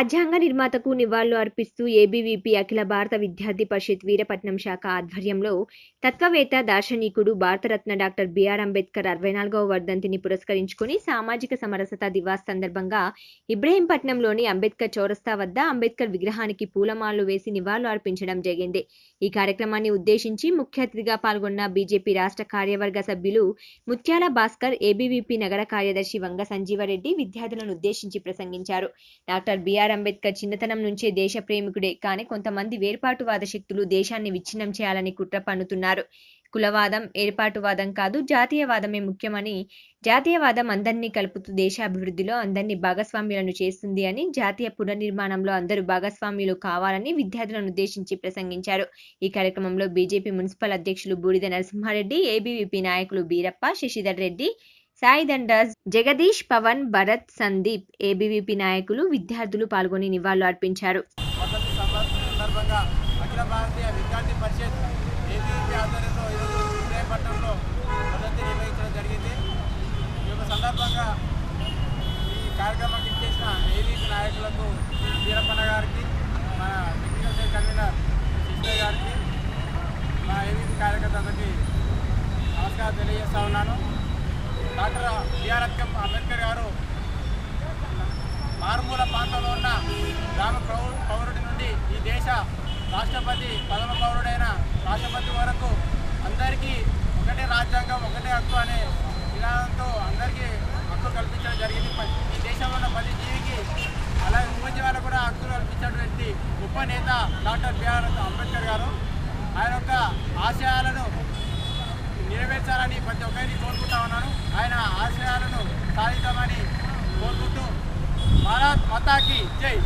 రాజ్యాంగ నిర్మాతకు నివాళులు అర్పిస్తూ ఏబీవీపీ అఖిల భారత విద్యార్థి పరిషత్ వీరపట్నం శాఖ ఆధ్వర్యంలో తత్వవేత్త దార్శనికుడు భారతరత్న డాక్టర్ బిఆర్ అంబేద్కర్ అరవై నాలుగవ వర్ధంతిని పురస్కరించుకుని సామాజిక సమరసత దివాస్ సందర్భంగా ఇబ్రహీంపట్నంలోని అంబేద్కర్ చౌరస్తా వద్ద అంబేద్కర్ విగ్రహానికి పూలమాలలు వేసి నివాళులు అర్పించడం జరిగింది. ఈ కార్యక్రమాన్ని ఉద్దేశించి ముఖ్య అతిథిగా పాల్గొన్న బీజేపీ రాష్ట్ర కార్యవర్గ సభ్యులు ముత్యాల భాస్కర్ ఏబీవీపీ నగర కార్యదర్శి వంగ సంజీవరెడ్డి విద్యార్థులను ఉద్దేశించి ప్రసంగించారు. డాక్టర్ బిఆర్ అంబేద్కర్ చిన్నతనం నుంచే దేశ ప్రేమికుడే. కానీ కొంతమంది వేర్పాటువాద శక్తులు దేశాన్ని విచ్ఛిన్నం చేయాలని కుట్ర పన్నుతున్నారు. కులవాదం ఏర్పాటువాదం కాదు జాతీయవాదమే ముఖ్యమని జాతీయవాదం అందరినీ కలుపుతూ దేశ అభివృద్ధిలో అందరినీ భాగస్వామ్యులను చేస్తుంది అని జాతీయ పునర్నిర్మాణంలో అందరూ భాగస్వామ్యులు కావాలని విద్యార్థులను ఉద్దేశించి ప్రసంగించారు. ఈ కార్యక్రమంలో బీజేపీ మున్సిపల్ అధ్యక్షులు బూడిద నరసింహారెడ్డి ఏబీవీపీ నాయకులు బీరప్ప శశిధర్ రెడ్డి సాయి దండర్స్ జగదీష్ పవన్ భరత్ సందీప్ ఏబీవీపీ నాయకులు విద్యార్థులు పాల్గొని నివాళులు అర్పించారు. అఖిల భారతీయ విద్యార్థి పరిషత్ ఆధ్వర్యంలో ఈరోజు విజయపట్నంలో నిర్వహించడం జరిగింది. ఈ యొక్క సందర్భంగా ఈ కార్యక్రమానికి ఇచ్చేసిన ఏబీపీ నాయకులకు వీరప్పన్న గారికి మన టెక్నికల్ సెల్ కన్వీనర్ గారికి మా ఏబీపీ కార్యకర్తలకి నమస్కారం తెలియజేస్తా ఉన్నాను. డాక్టర్ బిఆర్ అంబేద్కర్ గారు మారుమూల ప్రాంతంలో ఉన్న గ్రామ పౌరుడి నుండి ఈ దేశ రాష్ట్రపతి ప్రథమ పౌరుడైన రాష్ట్రపతి వరకు అందరికీ ఒకటే రాజ్యాంగం ఒకటే హక్కు అనే విధానంతో అందరికీ హక్కు కల్పించడం జరిగింది. ఈ దేశంలో ఉన్న ప్రతి జీవికి అలాగే మూజీవాళ్ళకు కూడా హక్కులు కల్పించినటువంటి గొప్ప నేత డాక్టర్ బిఆర్ అంబేద్కర్ గారు. ఆయన యొక్క ఆశయాలను నెరవేర్చాలని ప్రతి ఒక్కరిని కోరుకుంటా ఉన్నాను. ఆయన ఆశయాలను సాధిద్దామని కోరుకుంటూ. భారత్ మతాకి జై.